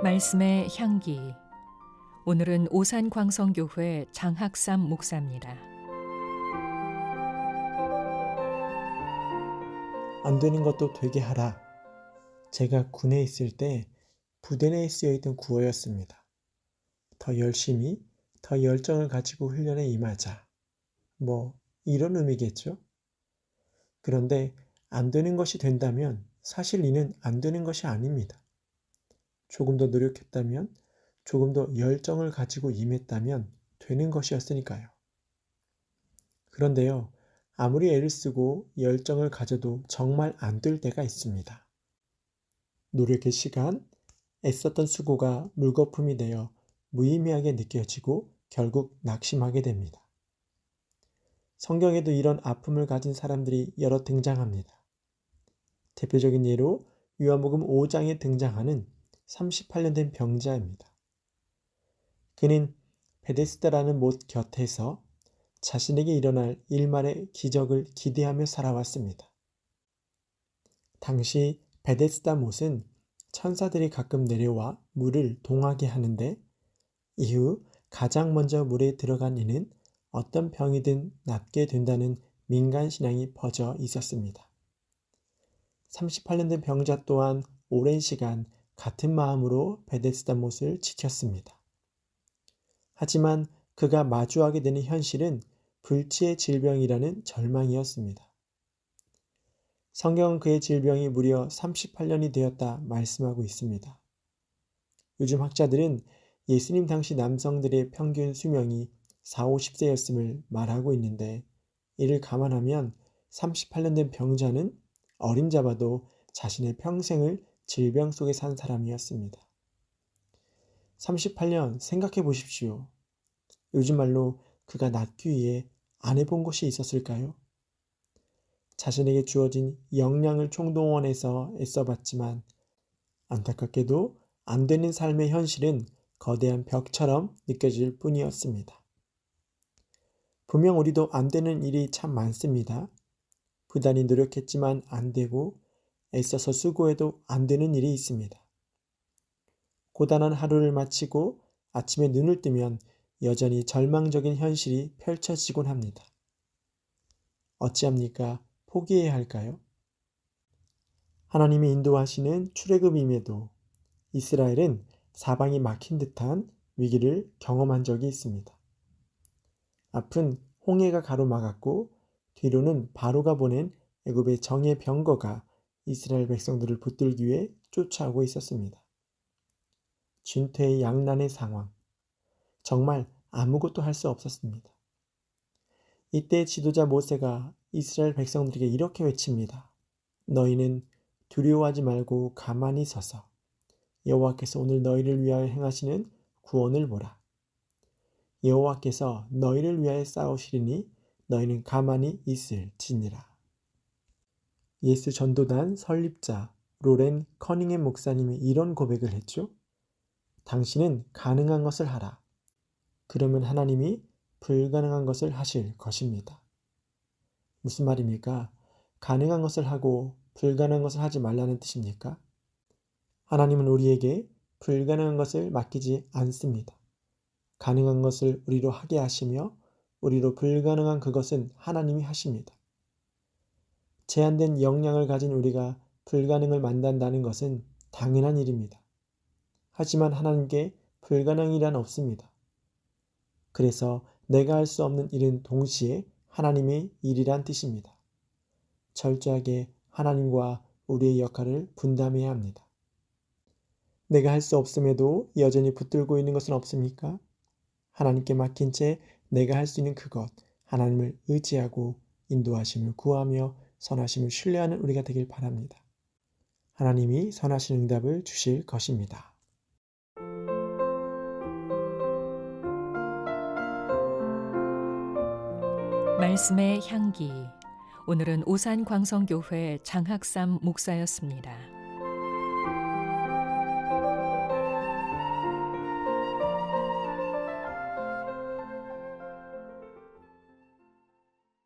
말씀의 향기. 오늘은 오산 광성교회 장학삼 목사입니다. 안 되는 것도 되게 하라. 제가 군에 있을 때 부대 내에 쓰여 있던 구호였습니다. 더 열심히, 더 열정을 가지고 훈련에 임하자. 뭐, 이런 의미겠죠? 그런데 안 되는 것이 된다면 사실 이는 안 되는 것이 아닙니다. 조금 더 노력했다면, 조금 더 열정을 가지고 임했다면 되는 것이었으니까요. 그런데요, 아무리 애를 쓰고 열정을 가져도 정말 안 될 때가 있습니다. 노력의 시간, 애썼던 수고가 물거품이 되어 무의미하게 느껴지고 결국 낙심하게 됩니다. 성경에도 이런 아픔을 가진 사람들이 여러 등장합니다. 대표적인 예로 요한복음 5장에 등장하는 38년 된 병자입니다. 그는 베데스다라는 못 곁에서 자신에게 일어날 일말의 기적을 기대하며 살아왔습니다. 당시 베데스다 못은 천사들이 가끔 내려와 물을 동하게 하는데 이후 가장 먼저 물에 들어간 이는 어떤 병이든 낫게 된다는 민간 신앙이 퍼져 있었습니다. 38년 된 병자 또한 오랜 시간 같은 마음으로 베데스다 못을 지켰습니다. 하지만 그가 마주하게 되는 현실은 불치의 질병이라는 절망이었습니다. 성경은 그의 질병이 무려 38년이 되었다 말씀하고 있습니다. 요즘 학자들은 예수님 당시 남성들의 평균 수명이 4, 50세였음을 말하고 있는데 이를 감안하면 38년 된 병자는 어림잡아도 자신의 평생을 질병 속에 산 사람이었습니다. 38년 생각해 보십시오. 요즘 말로 그가 낫기 위해 안 해본 것이 있었을까요? 자신에게 주어진 역량을 총동원해서 애써봤지만 안타깝게도 안 되는 삶의 현실은 거대한 벽처럼 느껴질 뿐이었습니다. 분명 우리도 안 되는 일이 참 많습니다. 부단히 노력했지만 안 되고 애써서 수고해도 안 되는 일이 있습니다. 고단한 하루를 마치고 아침에 눈을 뜨면 여전히 절망적인 현실이 펼쳐지곤 합니다. 어찌합니까? 포기해야 할까요? 하나님이 인도하시는 출애굽임에도 이스라엘은 사방이 막힌 듯한 위기를 경험한 적이 있습니다. 앞은 홍해가 가로막았고 뒤로는 바로가 보낸 애굽의 정예 병거가 이스라엘 백성들을 붙들기 위해 쫓아오고 있었습니다. 진퇴의 양난의 상황. 정말 아무것도 할 수 없었습니다. 이때 지도자 모세가 이스라엘 백성들에게 이렇게 외칩니다. 너희는 두려워하지 말고 가만히 서서 여호와께서 오늘 너희를 위하여 행하시는 구원을 보라. 여호와께서 너희를 위하여 싸우시리니 너희는 가만히 있을지니라. 예수 전도단 설립자 로렌 커닝햄 목사님이 이런 고백을 했죠. 당신은 가능한 것을 하라. 그러면 하나님이 불가능한 것을 하실 것입니다. 무슨 말입니까? 가능한 것을 하고 불가능한 것을 하지 말라는 뜻입니까? 하나님은 우리에게 불가능한 것을 맡기지 않습니다. 가능한 것을 우리로 하게 하시며 우리로 불가능한 그것은 하나님이 하십니다. 제한된 역량을 가진 우리가 불가능을 만든다는 것은 당연한 일입니다. 하지만 하나님께 불가능이란 없습니다. 그래서 내가 할 수 없는 일은 동시에 하나님의 일이란 뜻입니다. 철저하게 하나님과 우리의 역할을 분담해야 합니다. 내가 할 수 없음에도 여전히 붙들고 있는 것은 없습니까? 하나님께 맡긴 채 내가 할 수 있는 그것, 하나님을 의지하고 인도하심을 구하며 선하심을 신뢰하는 우리가 되길 바랍니다. 하나님이 선하신 응답을 주실 것입니다. 말씀의 향기. 오늘은 오산 광성교회 장학삼 목사였습니다.